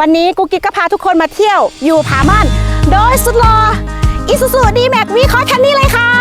วันนี้กุ๊กกิ๊กก็พาทุกคนมาเที่ยวอยู่ผาม่าน โดยสุดหล่ออิสุสูดีแม็กวีคอร์คันนี้เลยค่ะ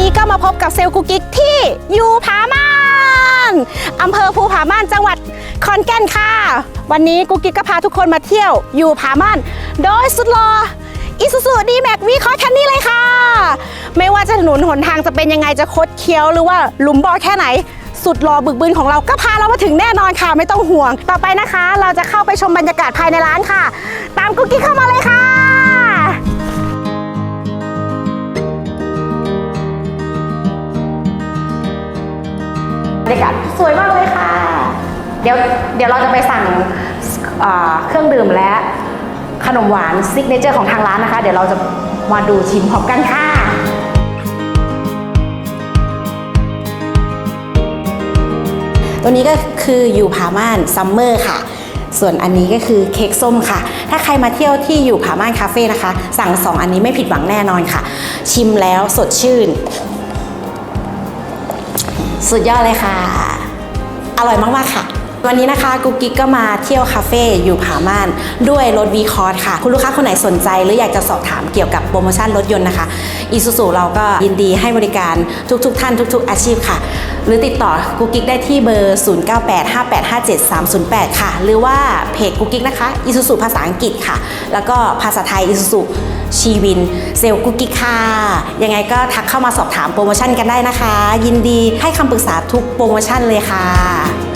นนี้ก็มาพบกับเซลล์กุกกิ๊กที่อยู่ผาม่านอำเภอภูผาม่านจังหวัดขอนแก่นค่ะ วันนี้กุกกิ๊กก็พาทุกคนมาเที่ยวอยู่ผาม่าน โดยสุดหล่ออิซูซูดีแม็กวีคอร์คันนี้เลยค่ะ ไม่ว่าจะถนนหนทางจะเป็นยังไงจะคดเคี้ยวหรือว่าหลุมบ่อแค่ไหน สุดรอบึกบึนของเราก็พาเรามาถึงแน่นอนค่ะ ไม่ต้องห่วง ต่อไปนะคะ เราจะเข้าไปชมบรรยากาศภายในร้านค่ะ ตามกุ๊กกิ๊กเข้ามาเลยค่ะ รยากาศสวยมากเลยค่ะ เดี๋ยวเดี๋ยวเราจะไปสั่งเครื่องดื่มและขนมหวานซิกเนเจอร์ของทางร้านนะคะ เดี๋ยวเราจะมาดูชิมพร้อมกันค่ะตัวนี้ก็คืออยู่ผาม่านซัมเมอร์ค่ะ ส่วนอันนี้ก็คือเค้กส้มค่ะ ถ้าใครมาเที่ยวที่อยู่ผาม่านคาเฟ่นะคะ สั่งสองอันนี้ไม่ผิดหวังแน่นอนค่ะ ชิมแล้วสดชื่น สุดยอดเลยค่ะ อร่อยมากๆค่ะ วันนี้นะคะกุ๊กกิ๊กก็มาเที่ยวคาเฟ่อยู่ผาม่าน ด้วยรถวีคอร์สค่ะ คุณลูกค้าคนไหนสนใจ หรืออยากจะสอบถามเกี่ยวกับโปรโมชั่นรถยนต์นะคะอีซูซูเราก็ยินดีให้บริการทุกๆท่านทุก ๆ อาชีพค่ะ หรือติดต่อกุ๊กกิ๊กได้ที่เบอร์ 0985857308 ค่ะ หรือว่าเพจกุ๊กกิ๊กนะคะอีซูซูภาษาอังกฤษค่ะ แล้วก็ภาษาไทยอีซูซูชีวินเซลกุ๊กกิ๊กค่ะยังไงก็ทักเข้ามาสอบถามโปรโมชั่นกันได้นะคะ ยินดีให้คำปรึกษาทุกโปรโมชั่นเลยค่ะ